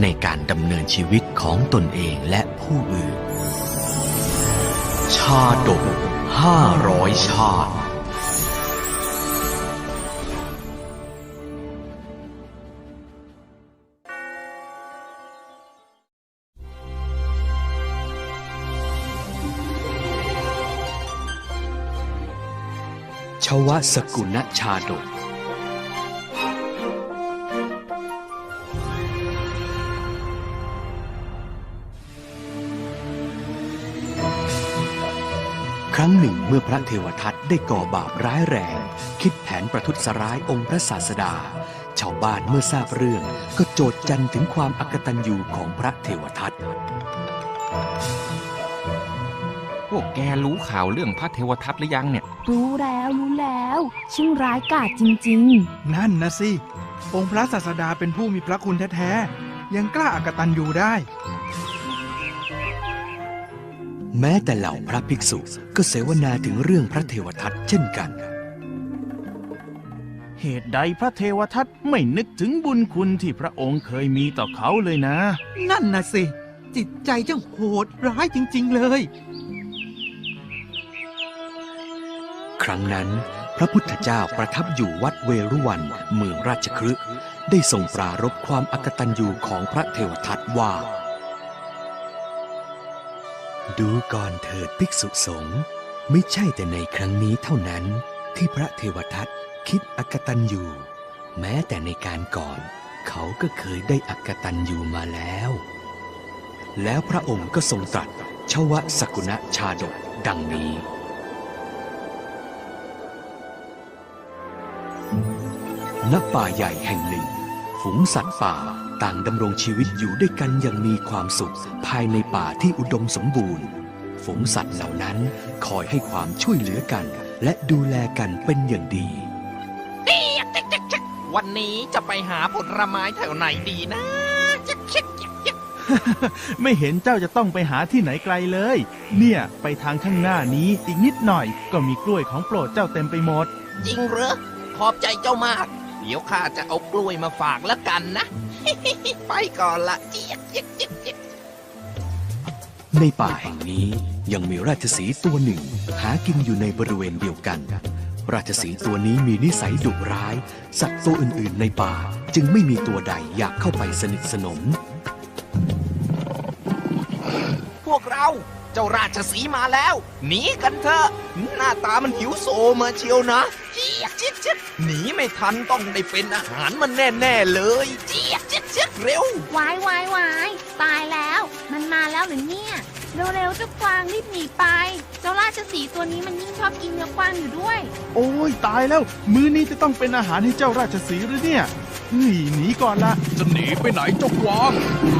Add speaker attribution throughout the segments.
Speaker 1: ในการดำเนินชีวิตของตนเองและผู้อื่น ชาดกห้าร้อยชาติชวสกุณชาดก ครั้งหนึ่งเมื่อพระเทวทัตได้ก่อบาปร้ายแรง คิดแผนประทุษร้ายองค์พระศาสดา ชาวบ้านเมื่อทราบเรื่อง ก็โจดจันถึงความอักตันยูของพระเทวทัต
Speaker 2: พวกแกรู้ข่าวเรื่องพระเทวทัตหรือยังเนี่ย
Speaker 3: รู้แล้วรู้แล้ว ช่างร้ายกาจจริง
Speaker 4: นั่นนะสิ องค์พระศาสดาเป็นผู้มีพระคุณแท้ๆ ยังกล้าอากตันอยู่ได้
Speaker 1: แม้แต่เหล่าพระภิกษุก็เสวนาถึงเรื่องพระเทวทัตเช่นกัน
Speaker 5: เหตุใดพระเทวทัตไม่นึกถึงบุญคุณที่พระองค์เคยมีต่อเขาเลยนะ
Speaker 6: นั่นนะสิ จิตใจจังโหดร้ายจริง ๆ เลย
Speaker 1: ครั้งนั้น พระพุทธเจ้าประทับอยู่วัดเวรุวันเมืองราชคฤห์ได้ทรงปรารบความอักตันยูของพระเทวทัตว่า ดูก่อนเถิดภิกษุสงฆ์ไม่ใช่แต่ในครั้งนี้เท่านั้นที่พระเทวทัตคิดอักตันอยู่ แม้แต่ในการก่อน เขาก็เคยได้อักตันอยู่มาแล้ว แล้วพระองค์ก็ทรงตรัสชวสกุณชาดกดังนี้ ณ ป่าใหญ่แห่งหนึ่ง ฝูงสัตว์ป่า ต่างดำรงชีวิตอยู่ด้วยกันอย่างมีความสุข ภายในป่าที่อุดมสมบูรณ์ ฝูงสัตว์เหล่านั้นคอยให้ความช่วยเหลือกัน และดูแลกันเป็นอย่างดี
Speaker 2: วันนี้จะไปหาผลไม้แถวไหนดีนะจะคิด
Speaker 5: ไม่เห็นเจ้าจะต้องไปหาที่ไหนไกลเลย เนี่ยไปทางข้างหน้านี้อีกนิดหน่อย ก็มีกล้วยของโปรดเจ้าเต็มไปหมด
Speaker 2: จริงเหรอขอบใจเจ้ามาก เดี๋ยวข้าจะเอากล้วยมาฝากแล้วกันนะ ไปก่อนละ
Speaker 1: ในป่าแห่งนี้ยังมีราชสีตัวหนึ่ง หากินอยู่ในบริเวณเดียวกัน ราชสีตัวนี้มีนิสัยดุร้าย สัตว์ตัวอื่นๆ ในป่าจึงไม่มีตัวใดอยากเข้าไปสนิทสนม
Speaker 2: เราเจ้าราชสีห์มาแล้วหนีกันเถอะหน้าตามันหิวโซมาเชียวนะเจี๊ยกเจี๊ยกเจี๊ยกหนีไม่ทันต้องได้เป็นอาหารมันแน่ๆเลยเจี๊ยกเจี๊ยกเจี๊ยกเร็ว
Speaker 3: ๆวายวายวายตายแล้ว มันมาแล้วหรือเนี่ยเร็วๆเจ้ากวางรีบหนีไป เจ้าราชสีห์ตัวนี้มันยิ่งชอบกินเนื้อกวางอยู่ด้วย
Speaker 5: โอ้ยตายแล้ว มื้อนี้จะต้องเป็นอาหารให้เจ้าราชสีห์หรือเนี่ยเฮ้ยหนีก่อนละ
Speaker 7: จะหนีไปไหนเจ้ากวาง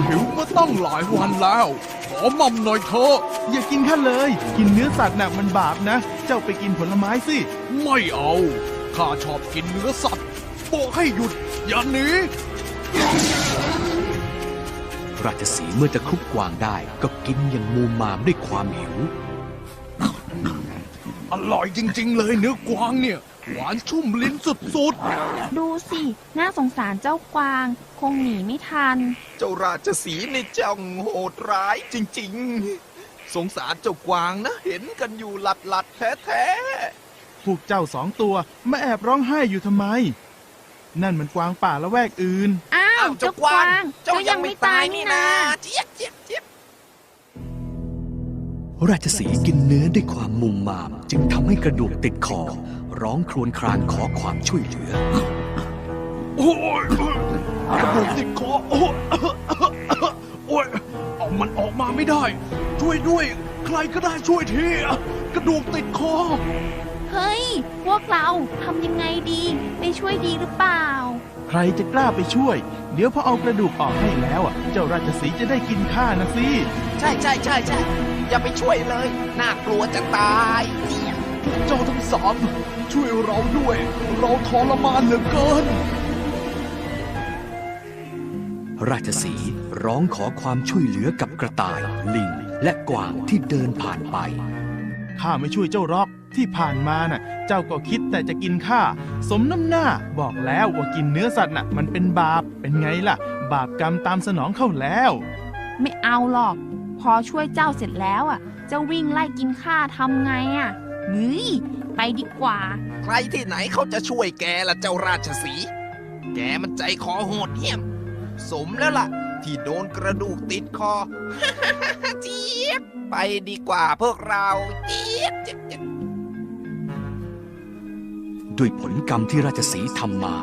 Speaker 7: หิวมาตั้งหลายวันแล้ว ขอมั่มหน่อยเถอะ
Speaker 5: อย่ากินข้าเลย กินเนื้อสัตว์น่ะมันบาปนะ เจ้าไปกินผลไม้สิ
Speaker 7: ไม่เอา ข้าชอบกินเนื้อสัตว์บอกให้หยุด อย่าหนี
Speaker 1: ราชสีห์เมื่อจะคุบกวางได้ ก็กินอย่างมูมามด้วยความหิว
Speaker 7: อร่อยจริง ๆ เลยเนื้อกวางเนี่ย หวานชุ่มลิ้นสุด
Speaker 3: ดูสิ น่าสงสารเจ้ากวาง คงหนีไม่ทัน
Speaker 2: เจ้าราชสีห์นี่จังโหดร้ายจริงๆ สงสารเจ้ากวางนะ เห็นกันอยู่หลัดหลัดๆแท้ๆ
Speaker 5: พวกเจ้าสองตัวมาแอบร้องไห้อยู่ทำไม นั่นมันกวางป่าละแวกอื่น
Speaker 3: อ้าวเจ้ากวาง
Speaker 2: เจ้ายังไม่ตายนี่นะ เจี๊ยบเจี๊ยบเจี๊ยบ
Speaker 1: ราชสีห์กินเนื้อด้วยความมุมมาม จึงทำให้กระดูกติดคอ ร้องครวญครางขอความช่วยเหลือ
Speaker 7: โอ้ยกระดูกติดคอโอ้ยโอ้ยเอามันออกมาไม่ได้ ช่วยด้วย ใครก็ได้ช่วยทีกระดูกติดคอ
Speaker 3: เฮ้ย พวกเราทำยังไงดี ไปช่วยดีหรือเปล่า
Speaker 5: ใครจะกล้าไปช่วย เดี๋ยวพอเอากระดูกออกให้แล้วอะ เจ้าราชสีห์จะได้กินข้านะสิ
Speaker 2: ใช่ใช่ใช่ใช่อย่าไปช่วยเลย น่ากลัวจะตาย
Speaker 7: เจ้าทั้งสาม ช่วยเราด้วย เราทรมานเหลือเกิน
Speaker 1: ราชสีห์ร้องขอความช่วยเหลือกับกระต่าย ลิง และกวางที่เดินผ่านไป
Speaker 5: ข้าไม่ช่วยเจ้าหรอกที่ผ่านมาน่ะ เจ้าก็คิดแต่จะกินข้า สมน้ำหน้า บอกแล้วว่ากินเนื้อสัตว์น่ะ มันเป็นบาป เป็นไงล่ะ บาปกรรมตามสนองเข้าแล้ว
Speaker 3: ไม่เอาหรอก พอช่วยเจ้าเสร็จแล้วอะเจ้าวิ่งไล่กินข้าทำไงอะเฮ้ย ไปดีกว่า
Speaker 2: ใครที่ไหนเขาจะช่วยแกล่ะเจ้าราชสีห์แกมันใจคอโหดเหี้ยม สมแล้วล่ะ ที่โดนกระดูกติดคอ เจี๊ยบไปดีกว่าพวกเราเจี๊ยบเจี๊ยบเจี๊ยบ
Speaker 1: ด้วยผลกรรมที่ราชสีห์ทำมา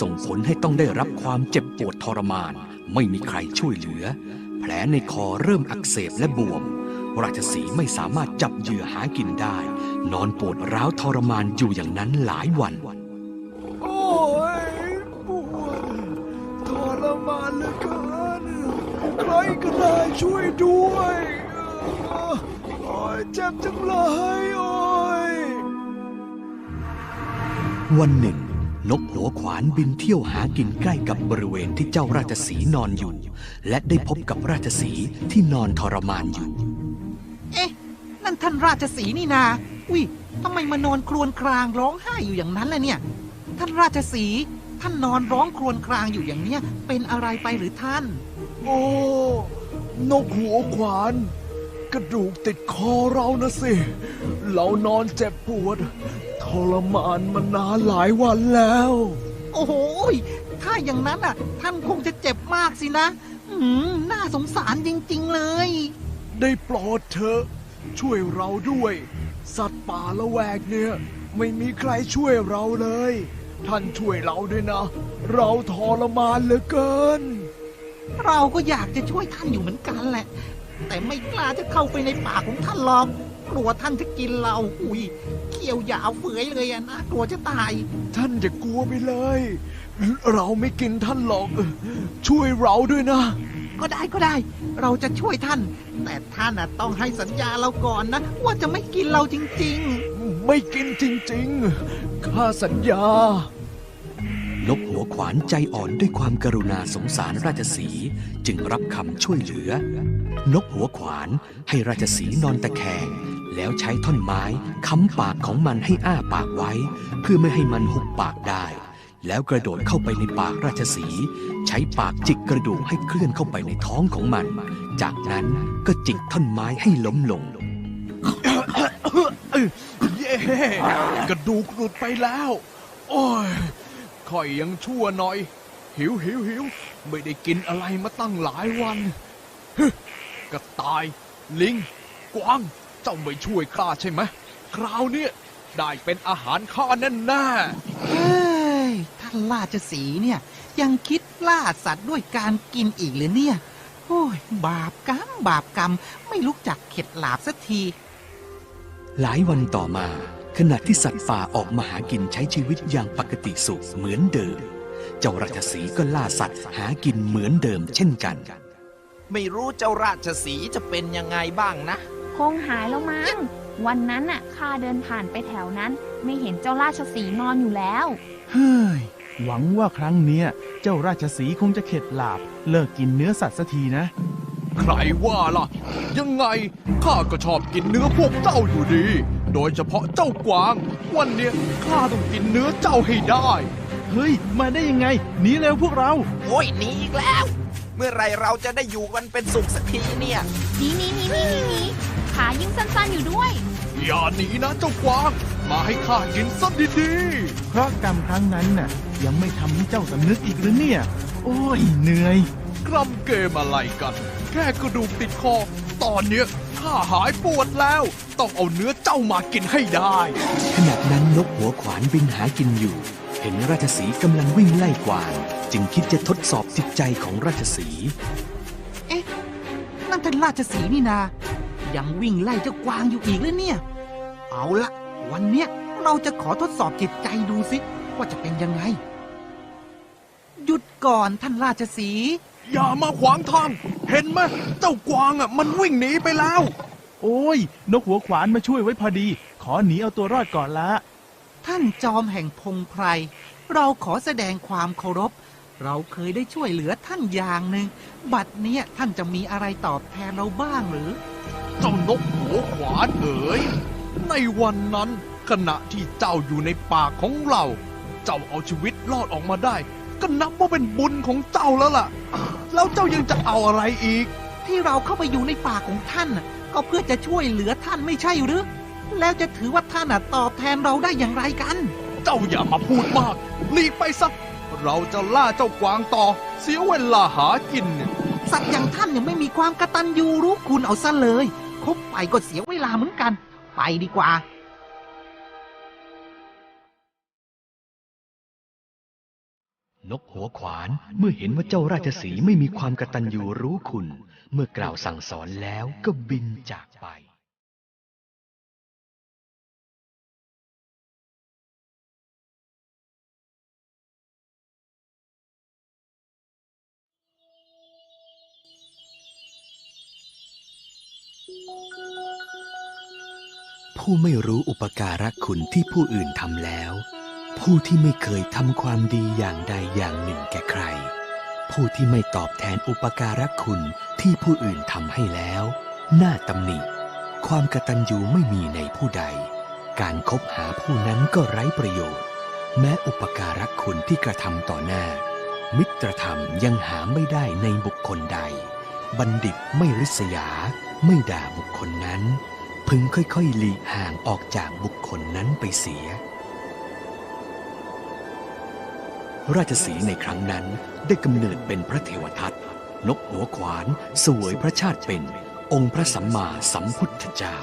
Speaker 1: ส่งผลให้ต้องได้รับความเจ็บปวดทรมาน ไม่มีใครช่วยเหลือ แผลในคอเริ่มอักเสบและบวม ราชสีห์ไม่สามารถจับเหยื่อหากินได้ นอนปวดร้าวทรมานอยู่อย่างนั้นหลายวัน
Speaker 7: โอ้ยปวดทรมานเหลือเกินใครก็ได้ช่วยด้วยเออโอ้ยเจ็บจังเลยโอ้ย
Speaker 1: วันหนึ่ง นกหัวขวานบินเที่ยวหากินใกล้กับบริเวณที่เจ้าราชสีห์นอนอยู่ และได้พบกับราชสีห์ที่นอนทรมานอยู่
Speaker 6: เอ๊ะนั่น ท่านราชสีห์นี่นาอุ้ยทำไมมานอนครวญครางร้องไห้อยู่อย่างนั้นล่ะเนี่ย ท่านราชสีห์ท่านนอนร้องครวญครางอยู่อย่างเนี้ย เป็นอะไรไปหรือท่าน
Speaker 7: โอ้นกหัวขวาน กระดูกติดคอเรานะสิ เรานอนเจ็บปวดทรมานมานานหลายวันแล้ว
Speaker 6: โอ้โหยถ้าอย่างนั้นอะ ท่านคงจะเจ็บมากสินะ อืมน่าสงสารจริง ๆ เลย
Speaker 7: ได้โปรดเถอะ ช่วยเราด้วย สัตว์ป่าละแวกเนี่ย ไม่มีใครช่วยเราเลย ท่านช่วยเราด้วยนะ เราทรมานเหลือเกิน
Speaker 6: เราก็อยากจะช่วยท่านอยู่เหมือนกันแหละ แต่ไม่กล้าจะเข้าไปในป่าของท่านหรอกกลัวท่านจะกินเราอุ้ยเขี้ยวยาวเฟือยเลยอะนะกลัวจะตาย
Speaker 7: ท่านอย่ากลัวไปเลย เราไม่กินท่านหรอก ช่วยเราด้วยนะ
Speaker 6: ก็ได้ก็ได้ เราจะช่วยท่าน แต่ท่านน่ะต้องให้สัญญาเราก่อนนะ ว่าจะไม่กินเราจริง
Speaker 7: ไม่กินจริงๆ ข้าสัญญา
Speaker 1: นกหัวขวานใจอ่อนด้วยความกรุณาสงสารราชสีห์จึงรับคำช่วยเหลือ นกหัวขวานให้ราชสีห์นอนตะแคง แล้วใช้ท่อนไม้ค้ำปากของมันให้อ้าปากไว้ เพื่อไม่ให้มันหุบปากได้ แล้วกระโดดเข้าไปในปากราชสี ใช้ปากจิกกระดูกให้เคลื่อนเข้าไปในท้องของมัน จากนั้นก็จิกท่อนไม้ให้ล้มลง
Speaker 7: เย้กระดูกหลุดไปแล้ว โอ้ยค่อยยังชั่วหน่อย หิวหิวหิวไม่ได้กินอะไรมาตั้งหลายวันกระต่าย ลิง กวาง เจ้าไม่ช่วยข้าใช่ไหมคราวนี้ได้เป็นอาหารข้าแน่แน่า
Speaker 6: นราชสีห์เนี่ย ยังคิดล่าสัตว์ด้วยการกินอีกเลยเนี่ย โอ้ย บาปกรรม บาปกรรม ไม่รู้จักเข็ดหลาบสักที
Speaker 1: หลายวันต่อมา ขณะที่สัตว์ป่าออกมาหากินใช้ชีวิตอย่างปกติสุขเหมือนเดิม เจ้าราชสีห์ก็ล่าสัตว์หากินเหมือนเดิมเช่นกัน
Speaker 2: ไม่รู้เจ้าราชสีห์จะเป็นยังไงบ้างนะ
Speaker 3: คงหายแล้วมั้งวันนั้นน่ะข้าเดินผ่านไปแถวนั้น ไม่เห็นเจ้าราชสีห์นอนอยู่แล้ว
Speaker 5: เฮ้ย หวังว่าครั้งเนี้ยเจ้าราชสีห์คงจะเข็ดหลาบ เลิกกินเนื้อสัตว์สักทีนะ
Speaker 7: ๆใครว่าล่ะ ยังไงข้าก็ชอบกินเนื้อพวกเจ้าอยู่ดี โดยเฉพาะเจ้ากวาง วันเนี้ยข้าต้องกินเนื้อเจ้าให้ได้
Speaker 5: เฮ้ย มาได้ยังไงหนีเร็วพวกเรา
Speaker 2: โอ้ยหนีอีกแล้ว เมื่อไรเราจะได้อยู่กันเป็นสุขสักทีเนี่ย
Speaker 3: นี่นี่นี่นี่นี่นี่ขายิ่งสั้นๆอยู่ด้วย
Speaker 7: อย่าหนีนะเจ้ากวาง มาให้ข้ากินซะดี
Speaker 5: เพราะกรรมครั้งนั้นน่ะ ยังไม่ทำให้เจ้าสำนึกอีกหรือเนี่ย โอ้ยเหนื่อย
Speaker 7: ๆกรำเกมอะไรกัน แค่กระดูกติดคอ ตอนเนี้ยข้าหายปวดแล้ว ต้องเอาเนื้อเจ้ามากินให้ได้
Speaker 1: ขณะนั้นนกหัวขวานบินหากินอยู่ เห็นราชสีห์กำลังวิ่งไล่กวาง จึงคิดจะทดสอบจิตใจของราชสีห์
Speaker 6: เอ๊ะ นั่นท่านราชสีห์นี่นา ยังวิ่งไล่เจ้ากวางอยู่อีกเลยเนี่ย เอาละ วันเนี้ยเราจะขอทดสอบจิตใจดูสิ ว่าจะเป็นยังไง หยุดก่อนท่านราชสีห์
Speaker 7: อย่ามาขวางทาง เห็นไหมเจ้ากวางอะมันวิ่งหนีไปแล้ว
Speaker 5: โอ้ย นกหัวขวานมาช่วยไว้พอดี ขอหนีเอาตัวรอดก่อนละ
Speaker 6: ท่านจอมแห่งพงไพร เราขอแสดงความเคารพ เราเคยได้ช่วยเหลือท่านอย่างหนึ่ง บัดเนี้ยท่านจะมีอะไรตอบแทนเราบ้างหรือ
Speaker 7: เจ้านกหัวขวานเอ๋ย ในวันนั้นขณะที่เจ้าอยู่ในป่าของเรา เจ้าเอาชีวิตรอดออกมาได้ ก็นับว่าเป็นบุญของเจ้าแล้วล่ะ แล้วเจ้ายังจะเอาอะไรอีก
Speaker 6: ที่เราเข้าไปอยู่ในป่าของท่านน่ะก็เพื่อจะช่วยเหลือท่านไม่ใช่หรือ แล้วจะถือว่าท่านน่ะตอบแทนเราได้อย่างไรกัน
Speaker 7: เจ้าอย่ามาพูดมากหลีกไปซะเราจะล่าเจ้ากวางต่อ เสียเวลาหากินเนี่ย
Speaker 6: สัตว์อย่างท่านยังไม่มีความกระตันยูรู้คุณเอาซะเลย คบไปก็เสียเวลาเหมือนกัน ไปดีกว่า
Speaker 1: นกหัวขวานเมื่อเห็นว่าเจ้าราชสีไม่มีความกระตัญญูรู้คุณ เมื่อกล่าวสั่งสอนแล้วก็บินจากไปผู้ไม่รู้อุปการะคุณที่ผู้อื่นทำแล้ว ผู้ที่ไม่เคยทำความดีอย่างใดอย่างหนึ่งแก่ใคร ผู้ที่ไม่ตอบแทนอุปการะคุณที่ผู้อื่นทำให้แล้ว น่าตำหนิ ความกตัญญูไม่มีในผู้ใด การคบหาผู้นั้นก็ไร้ประโยชน์ แม้อุปการะคุณที่กระทำต่อหน้า มิตรธรรมยังหาไม่ได้ในบุคคลใด บัณฑิตไม่ริษยา ไม่ด่าบุคคลนั้น พึงค่อยๆหลีกห่างออกจากบุคคลนั้นไปเสีย ราชสีในครั้งนั้นได้กำเนิดเป็นพระเทวทัตนกหัวขวาน สวยพระชาติเป็น องค์พระสัมมาสัมพุทธเจ้า